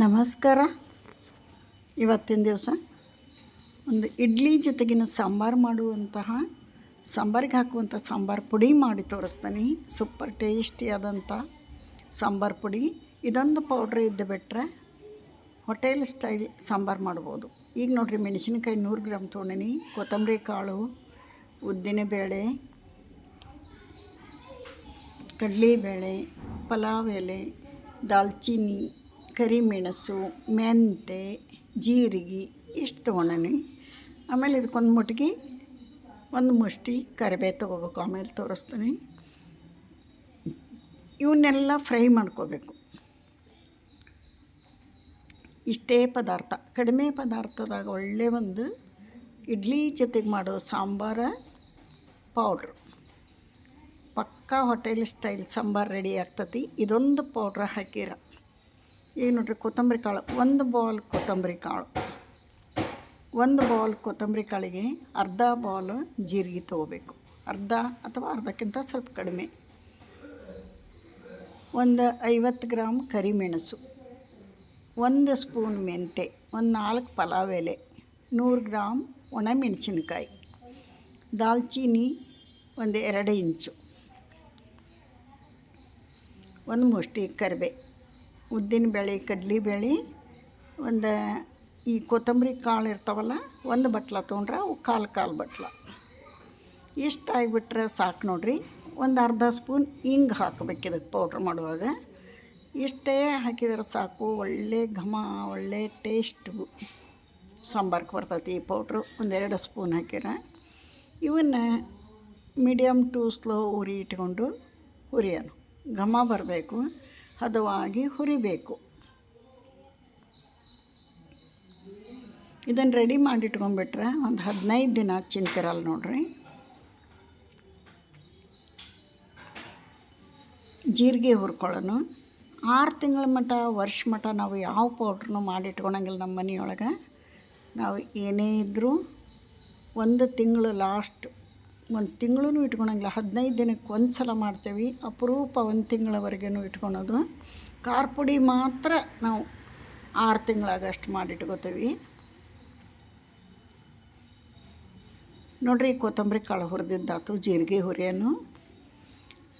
ನಮಸ್ಕಾರ. ಇವತ್ತಿನ ದಿವಸ ಒಂದು ಇಡ್ಲಿ ಜೊತೆಗಿನ ಸಾಂಬಾರು ಮಾಡುವಂತಹ, ಸಾಂಬಾರಿಗೆ ಹಾಕುವಂಥ ಸಾಂಬಾರು ಪುಡಿ ಮಾಡಿ ತೋರಿಸ್ತೀನಿ. ಸೂಪರ್ ಟೇಸ್ಟಿಯಾದಂಥ ಸಾಂಬಾರು ಪುಡಿ. ಇದೊಂದು ಪೌಡ್ರ್ ಇದ್ದು ಬಿಟ್ಟರೆ ಹೋಟೆಲ್ ಸ್ಟೈಲ್ ಸಾಂಬಾರು ಮಾಡ್ಬೋದು. ಈಗ ನೋಡಿರಿ, ಮೆಣಸಿನಕಾಯಿ ನೂರು ಗ್ರಾಮ್ ತೊಗೊಂಡಿನಿ. ಕೊತ್ತಂಬರಿ ಕಾಳು ಉದ್ದಿನಬೇಳೆ ಕಡಲೆಬೇಳೆ ಪಲಾವ್ ಎಲೆ ದಾಲ್ಚಿನ್ನಿ ಕರಿಮೆಣಸು, ಮೆಂತೆ, ಜೀರಿಗೆ ಇಷ್ಟು ತೊಗೊಂಡೀನಿ. ಆಮೇಲೆ ಇದಕ್ಕೊಂದು ಮುಟ್ಗಿ ಒಂದು ಮುಷ್ಟಿ ಕರಿಬೇವು ತೊಗೋಬೇಕು, ಆಮೇಲೆ ತೋರಿಸ್ತೀನಿ. ಇವನ್ನೆಲ್ಲ ಫ್ರೈ ಮಾಡ್ಕೋಬೇಕು. ಇಷ್ಟೇ ಪದಾರ್ಥ. ಕಡಿಮೆ ಪದಾರ್ಥದಾಗ ಒಳ್ಳೆ ಒಂದು ಇಡ್ಲಿ ಜೊತೆಗೆ ಮಾಡೋ ಸಾಂಬಾರ ಪೌಡ್ರ್. ಪಕ್ಕಾ ಹೋಟೆಲ್ ಸ್ಟೈಲ್ ಸಾಂಬಾರು ರೆಡಿ ಆಗ್ತತಿ. ಇದೊಂದು ಪೌಡ್ರ್ ಹಾಕಿರ. ಈಗ ನೋಡ್ರಿ, ಕೊತ್ತಂಬರಿ ಕಾಳು. ಒಂದು ಬಾಲ್ ಕೊತ್ತಂಬರಿ ಕಾಳು. ಒಂದು ಬಾಲ್ ಕೊತ್ತಂಬರಿ ಕಾಳಿಗೆ ಅರ್ಧ ಬಾಲ್ ಜೀರಿಗೆ ತೊಗೋಬೇಕು. ಅರ್ಧ ಅಥವಾ ಅರ್ಧಕ್ಕಿಂತ ಸ್ವಲ್ಪ ಕಡಿಮೆ. ಒಂದು ಐವತ್ತು ಗ್ರಾಮ್ ಕರಿಮೆಣಸು. ಒಂದು ಸ್ಪೂನ್ ಮೆಂತೆ. ಒಂದು ನಾಲ್ಕು ಪಲಾವ್ ಎಲೆ. ನೂರು ಗ್ರಾಮ್ ಒಣ ಮೆಣಸಿನ್ಕಾಯಿ ದಾಲ್ಚೀನಿ ಒಂದು ಎರಡು ಇಂಚು. ಒಂದು ಮುಷ್ಟಿ ಕರಿಬೇ. ಉದ್ದಿನಬೇಳೆ ಕಡಲೆಬೇಳೆ ಒಂದು ಈ ಕೊತ್ತಂಬರಿ ಕಾಳು ಇರ್ತಾವಲ್ಲ, ಒಂದು ಬಟ್ಲ ತೊಗೊಂಡ್ರೆ ಅವು ಕಾಲು ಕಾಲು ಬಟ್ಲ. ಇಷ್ಟು ಆಗಿಬಿಟ್ರೆ ಸಾಕು ನೋಡಿರಿ. ಒಂದು ಅರ್ಧ ಸ್ಪೂನ್ ಹಿಂಗೆ ಹಾಕ್ಬೇಕು ಇದಕ್ಕೆ ಪೌಡ್ರ್ ಮಾಡುವಾಗ. ಇಷ್ಟೇ ಹಾಕಿದ್ರೆ ಸಾಕು, ಒಳ್ಳೆ ಘಮ, ಒಳ್ಳೆ ಟೇಸ್ಟು. ಸಾಂಬಾರ್ಗೆ ಬರ್ತೈತಿ ಈ ಪೌಡ್ರು, ಒಂದೆರಡು ಸ್ಪೂನ್ ಹಾಕಿರ ಇವನ್ನ ಮೀಡಿಯಮ್ ಟು ಸ್ಲೋ ಉರಿ ಇಟ್ಕೊಂಡು ಹುರಿಯೋಣ. ಘಮ ಬರಬೇಕು. ಹದವಾಗಿ ಹುರಿಬೇಕು. ಇದನ್ನು ರೆಡಿ ಮಾಡಿ ಇಟ್ಕೊಂಡ್ಬಿಟ್ರೆ ಒಂದು ಹದಿನೈದು ದಿನ ಚಿಂತಿರಲ್ಲ ನೋಡ್ರಿ. ಜೀರಿಗೆ ಹುರ್ಕೊಳ್ಳೋನು ಆರು ತಿಂಗಳ ಮಟ್ಟ ವರ್ಷ ಮಟ್ಟ ನಾವು ಯಾವ ಪೌಡ್ರನ್ನು ಮಾಡಿಟ್ಕೊಳಂಗಿಲ್ಲ ನಮ್ಮ ಮನೆಯೊಳಗೆ. ನಾವು ಏನೇ ಇದ್ದರೂ ಒಂದು ತಿಂಗಳು ಲಾಸ್ಟ್ ಒಂದು ತಿಂಗಳೂ ಇಟ್ಕೊಳಂಗಿಲ್ಲ ಹದಿನೈದು ದಿನಕ್ಕೆ ಒಂದು ಸಲ ಮಾಡ್ತೇವೆ. ಅಪರೂಪ ಒಂದು ತಿಂಗಳವರೆಗೂ ಇಟ್ಕೊಳೋದು ಖಾರ ಪುಡಿ ಮಾತ್ರ ನಾವು ಆರು ತಿಂಗಳಾಗಷ್ಟು ಮಾಡಿಟ್ಕೋತೀವಿ. ನೋಡ್ರಿ, ಕೊತ್ತಂಬರಿ ಕಾಳು ಹುರಿದಿದ್ದಾತು ಜೀರಿಗೆ ಹುರಿಯನ್ನು.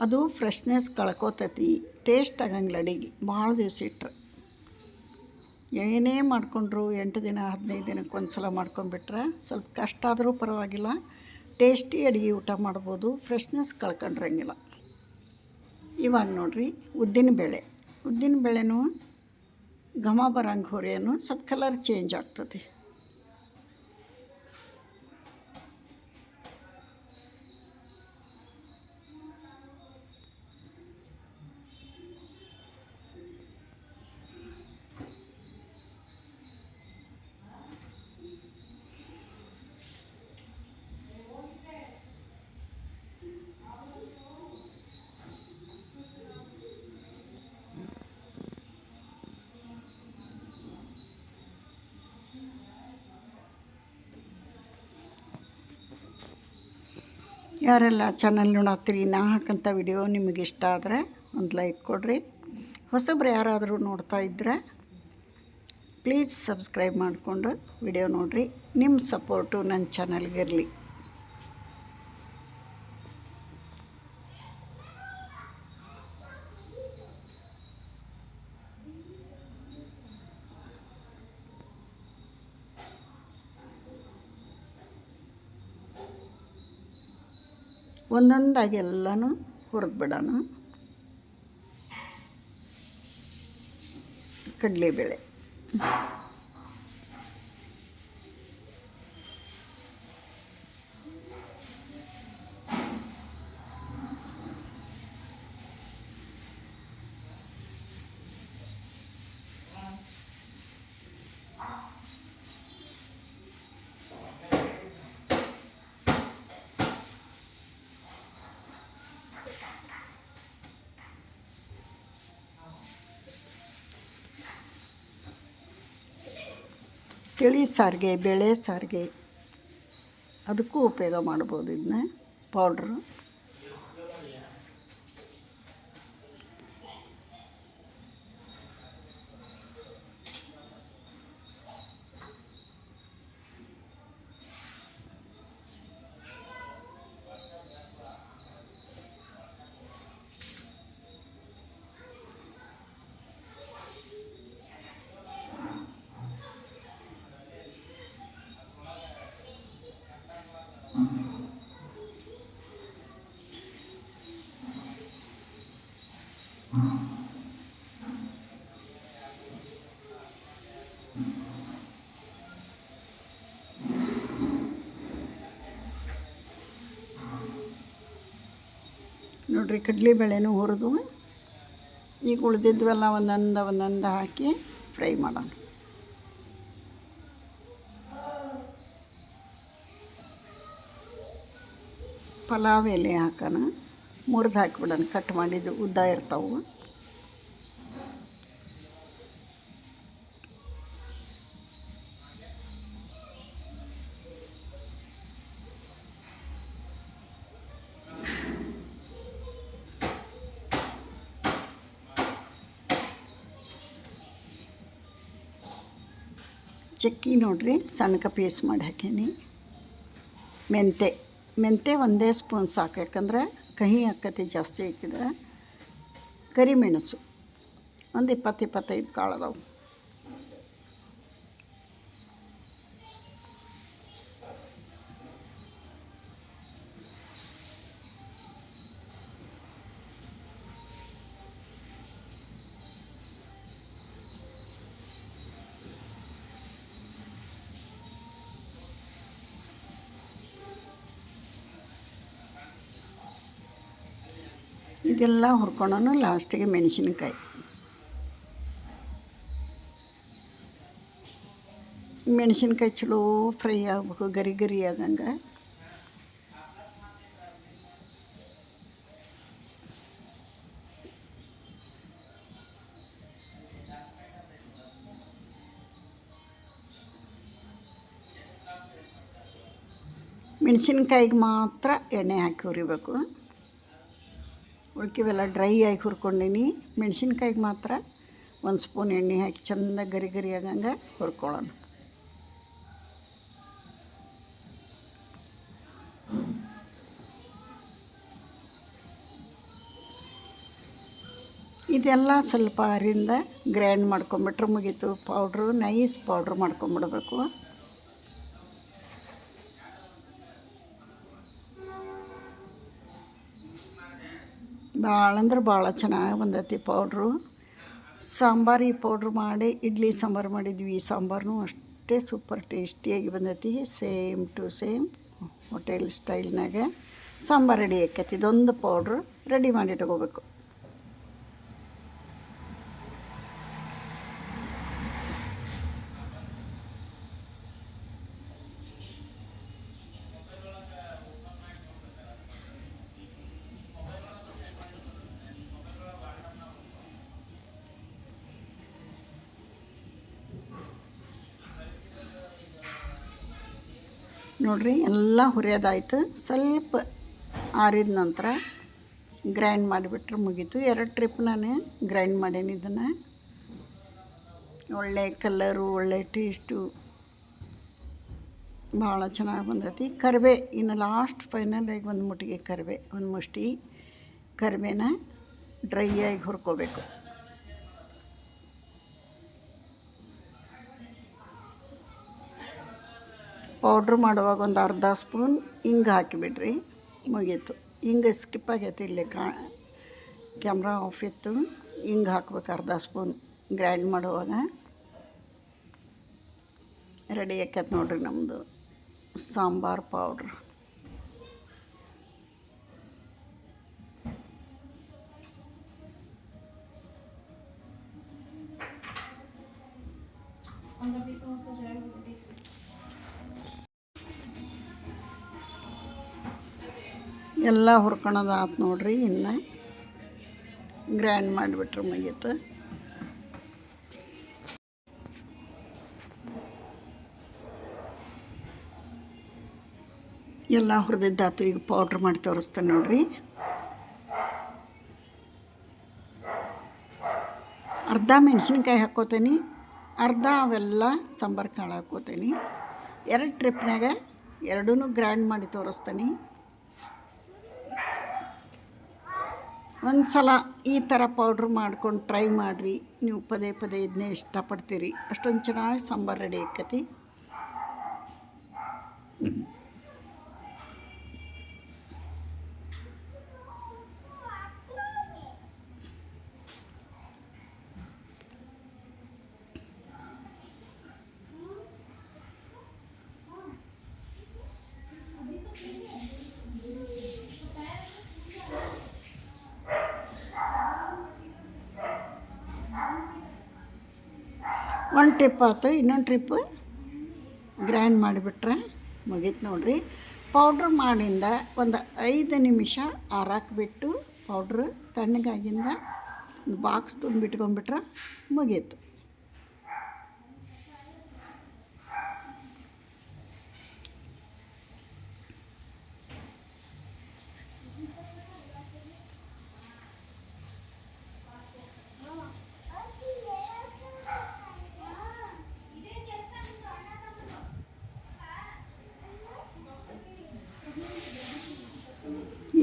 ಅದು ಫ್ರೆಶ್ನೆಸ್ ಕಳ್ಕೋತೈತಿ. ಟೇಸ್ಟ್ ಆಗಂಗಿಲ್ಲ ಅಡಿಗೆ. ಭಾಳ ದಿವಸ ಇಟ್ರೆ. ಏನೇ ಮಾಡಿಕೊಂಡ್ರು ಎಂಟು ದಿನ, ಹದಿನೈದು ದಿನಕ್ಕೆ ಒಂದು ಸಲ ಮಾಡ್ಕೊಂಡ್ಬಿಟ್ರೆ ಸ್ವಲ್ಪ ಕಷ್ಟ ಆದರೂ ಪರವಾಗಿಲ್ಲ. ಟೇಸ್ಟಿ ಅಡುಗೆ ಊಟ ಮಾಡ್ಬೋದು ಫ್ರೆಶ್ನೆಸ್ ಕಳ್ಕೊಂಡ್ರಂಗಿಲ್ಲ. ಇವಾಗ ನೋಡಿರಿ, ಉದ್ದಿನ ಬೇಳೆನೂ ಘಮ ಬರಂಗೆ ಹುರಿಯೋನು ಸ್ವಲ್ಪ ಕಲರ್ ಚೇಂಜ್ ಆಗ್ತದೆ. ಯಾರೆಲ್ಲ ಚಾನಲ್ ನೋಡತ್ತೀರಿ, ನಾ ಹಾಕಂಥ ವಿಡಿಯೋ ನಿಮಗೆ ಇಷ್ಟ ಆದರೆ ಒಂದು ಲೈಕ್ ಕೊಡಿರಿ. ಹೊಸಬ್ರು ಯಾರಾದರೂ ನೋಡ್ತಾ ಇದ್ದರೆ ಪ್ಲೀಸ್ ಸಬ್ಸ್ಕ್ರೈಬ್ ಮಾಡಿಕೊಂಡು ವಿಡಿಯೋ ನೋಡಿರಿ. ನಿಮ್ಮ ಸಪೋರ್ಟು ನನ್ನ ಚಾನಲ್ಗಿರಲಿ ಒಂದೊಂದಾಗಿ ಎಲ್ಲನೂ ಹುರಿದು ಬಿಡೋಣ. ಕಡಲೆಬೇಳೆ. ತಿಳಿ ಸಾರಿಗೆ ಬೇಳೆ ಸಾರಿಗೆ ಅದಕ್ಕೂ ಉಪಯೋಗ ಮಾಡ್ಬೋದು ಇದನ್ನ ಪೌಡ್ರು ನೋಡಿರಿ ಕಡಲೆಬೇಳೆನೂ ಹುರಿದು ಈಗ ಉಳಿದಿದ್ವೆಲ್ಲ, ಒಂದೊಂದು ಒಂದೊಂದು ಹಾಕಿ ಫ್ರೈ ಮಾಡೋಣ. ಪಲಾವ್ ಎಲೆ ಹಾಕೋಣ, ಮುರಿದು ಹಾಕಿಬಿಡೋಣ ಕಟ್ ಮಾಡಿದ್ದು ಉದ್ದ ಇರ್ತಾವೆ. ಚಕ್ಕಿ ನೋಡ್ರಿ ಸಣ್ಣಗೆ ಪೀಸ್ ಮಾಡಿ ಹಾಕೀನಿ. ಮೆಂತೆ ಮೆಂತೆ ಒಂದೇ ಸ್ಪೂನ್ ಸಾಕು, ಯಾಕಂದ್ರೆ ಕಹಿ ಹಾಕತಿ ಜಾಸ್ತಿ ಹಾಕಿದ್ರೆ ಕರಿಮೆಣಸು, ಒಂದು ಇಪ್ಪತ್ತು ಇಪ್ಪತ್ತೈದು ಕಾಳು ಇದೆಲ್ಲ ಹುರ್ಕೊಳ್ಳೋಣ ಲಾಸ್ಟಿಗೆ ಮೆಣಸಿನಕಾಯಿ. ಮೆಣಸಿನ್ಕಾಯಿ ಚಲೋ ಫ್ರೈ ಆಗಬೇಕು, ಗರಿ ಗರಿ ಆಗಂಗೆ ಮೆಣಸಿನ್ಕಾಯಿಗೆ ಮಾತ್ರ ಎಣ್ಣೆ ಹಾಕಿ ಹುರಿಬೇಕು. ಉಳ್ಕಿವೆಲ್ಲ ಡ್ರೈ ಆಗಿ ಹುರ್ಕೊಂಡೀನಿ. ಮೆಣಸಿನ್ಕಾಯಿಗೆ ಮಾತ್ರ ಒಂದು ಸ್ಪೂನ್ ಎಣ್ಣೆ ಹಾಕಿ ಚೆಂದ ಗರಿ ಗರಿ ಆಗಂಗೆ ಹುರ್ಕೊಳ್ಳೋಣ. ಇದೆಲ್ಲ ಸ್ವಲ್ಪ ಅರಿಂದ ಗ್ರೈಂಡ್ ಮಾಡ್ಕೊಂಬಿಟ್ರೆ ಮುಗೀತು. ಪೌಡ್ರು, ನೈಸ್ ಪೌಡ್ರ್ ಮಾಡ್ಕೊಂಬಿಡ್ಬೇಕು. ಭಾಳ ಅಂದ್ರೆ ಭಾಳ ಚೆನ್ನಾಗಿ ಬಂದೈತಿ ಪೌಡ್ರು ಸಾಂಬಾರಿ ಪೌಡ್ರ್ ಮಾಡಿ, ಇಡ್ಲಿ ಸಾಂಬಾರು ಮಾಡಿದ್ವಿ. ಸಾಂಬಾರನು ಅಷ್ಟೇ ಸೂಪರ್ ಟೇಸ್ಟಿಯಾಗಿ ಬಂದೈತಿ. ಸೇಮ್ ಟು ಸೇಮ್ ಹೋಟೆಲ್ ಸ್ಟೈಲ್ನಾಗ ಸಾಂಬಾರು ರೆಡಿ ಆಕೈತಿ. ಇದೊಂದು ಪೌಡ್ರು ರೆಡಿ ಮಾಡಿ ಇಟ್ಕೋಬೇಕು. ನೋಡ್ರಿ, ಎಲ್ಲ ಹುರಿಯೋದಾಯಿತು. ಸ್ವಲ್ಪ ಆರಿದ ನಂತರ ಗ್ರೈಂಡ್ ಮಾಡಿಬಿಟ್ರೆ ಮುಗೀತು. ಎರಡು ಟ್ರಿಪ್ ನಾನು ಗ್ರೈಂಡ್ ಮಾಡೇನಿ ಇದನ್ನು. ಒಳ್ಳೆ ಕಲರು ಒಳ್ಳೆ ಟೇಸ್ಟು ಭಾಳ ಚೆನ್ನಾಗಿ ಬಂದೈತಿ. ಕರಿಬೇ ಇನ್ನು ಲಾಸ್ಟ್ ಫೈನಲಾಗಿ ಒಂದು ಮುಟ್ಟಿಗೆ ಕರಿಬೇ ಒಂದು ಮುಷ್ಟಿ ಕರಿಬೇನ ಡ್ರೈ ಆಗಿ ಹುರ್ಕೋಬೇಕು. ಪೌಡ್ರ್ ಮಾಡುವಾಗ ಒಂದು ಅರ್ಧ ಸ್ಪೂನ್ ಹಿಂಗೆ ಹಾಕಿಬಿಡ್ರಿ. ಮುಗೀತು ಹಿಂಗೆ ಸ್ಕಿಪ್ ಆಗೈತೆ ಇಲ್ಲಿ ಕಾ, ಕ್ಯಾಮ್ರಾ ಆಫ್ ಇತ್ತು. ಹಿಂಗೆ ಹಾಕ್ಬೇಕು ಅರ್ಧ ಸ್ಪೂನ್ ಗ್ರೈಂಡ್ ಮಾಡುವಾಗ. ರೆಡಿ ಆಕೈತೆ ನೋಡ್ರಿ ನಮ್ಮದು ಸಾಂಬಾರು ಪೌಡ್ರ್. ಎಲ್ಲ ಹುರ್ಕೊಳೋದು ಆತು ನೋಡ್ರಿ, ಇನ್ನು ಗ್ರೈಂಡ್ ಮಾಡಿಬಿಟ್ರೆ ಮುಗೀತು. ಎಲ್ಲ ಹುರಿದಿದ್ದಾತು ಈಗ ಪೌಡ್ರ್ ಮಾಡಿ ತೋರಿಸ್ತೇನೆ ನೋಡ್ರಿ. ಅರ್ಧ ಮೆಣಸಿನ್ಕಾಯಿ ಹಾಕ್ಕೋತೀನಿ ಅರ್ಧ ಅವೆಲ್ಲ ಸಾಂಬಾರು ಕಾಳು ಹಾಕ್ಕೋತೀನಿ ಎರಡು ಟ್ರಿಪ್ನಾಗ ಎರಡೂ ಗ್ರೈಂಡ್ ಮಾಡಿ ತೋರಿಸ್ತೀನಿ. ಒಂದು ಸಲ ಈ ಥರ ಪೌಡ್ರ್ ಮಾಡ್ಕೊಂಡು ಟ್ರೈ ಮಾಡಿರಿ. ನೀವು ಪದೇ ಪದೇ ಇದನ್ನೇ ಇಷ್ಟಪಡ್ತೀರಿ. ಅಷ್ಟೊಂದು ಚೆನ್ನಾಗಿ ಸಾಂಬಾರು ರೆಡಿ ಆಕತಿ. ಒಂದು ಟ್ರಿಪ್ ಆಯ್ತು, ಇನ್ನೊಂದು ಟ್ರಿಪ್ ಗ್ರೈಂಡ್ ಮಾಡಿಬಿಟ್ರೆ ಮುಗೀತು ನೋಡಿರಿ. ಪೌಡ್ರ್ ಮಾಡಿಂದ ಒಂದು ಐದು ನಿಮಿಷ ಆರಾಕ್ಬಿಟ್ಟು ಪೌಡ್ರ್ ತಣ್ಣಗಾಗಿಂದ ಬಾಕ್ಸ್ ತುಂಬಿಟ್ಕೊಂಡ್ಬಿಟ್ರೆ ಮುಗೀತು.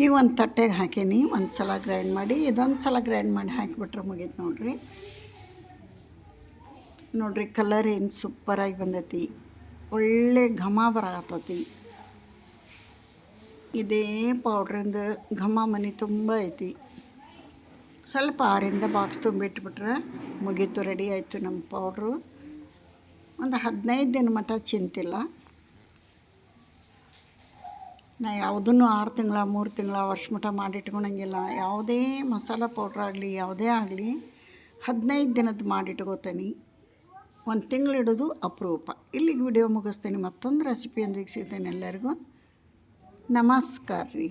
ಈಗ ಒಂದು ತಟ್ಟೆಗೆ ಹಾಕೀನಿ, ಒಂದು ಸಲ ಗ್ರೈಂಡ್ ಮಾಡಿ, ಇದೊಂದು ಸಲ ಗ್ರೈಂಡ್ ಮಾಡಿ ಹಾಕಿಬಿಟ್ರೆ ಮುಗೀತು ನೋಡಿರಿ. ನೋಡಿರಿ ಕಲರ್ ಏನು ಸೂಪರಾಗಿ ಬಂದೈತಿ, ಒಳ್ಳೆ ಘಮ ಬರತ್ತತಿ ಇದೇ ಪೌಡ್ರಿಂದ ಘಮ ಮನೆ ತುಂಬ ಐತಿ. ಸ್ವಲ್ಪ ಆರಿಂದ ಬಾಕ್ಸ್ ತುಂಬಿಟ್ಬಿಟ್ರೆ ಮುಗೀತು ರೆಡಿ ಆಯಿತು ನಮ್ಮ ಪೌಡ್ರು ಒಂದು ಹದಿನೈದು ದಿನ ಮಟ್ಟ ಚಿಂತಿಲ್ಲ. ನಾ ಯಾವುದನ್ನು ಆರು ತಿಂಗಳ, ಮೂರು ತಿಂಗಳ ವರ್ಷ ಮಟ್ಟ ಮಾಡಿಟ್ಕೊಳಂಗಿಲ್ಲ ಯಾವುದೇ ಮಸಾಲೆ ಪೌಡ್ರ್ ಆಗಲಿ, ಯಾವುದೇ ಆಗಲಿ ಹದಿನೈದು ದಿನದ ಮಾಡಿಟ್ಕೋತೀನಿ ಒಂದು ತಿಂಗಳಿಡೋದು ಅಪರೂಪ. ಇಲ್ಲಿಗೆ ವಿಡಿಯೋ ಮುಗಿಸ್ತೀನಿ. ಮತ್ತೊಂದು ರೆಸಿಪಿಯೊಂದಿಗೆ ಸಿಗ್ತೇನೆ ಎಲ್ಲರಿಗೂ. ನಮಸ್ಕಾರ ರೀ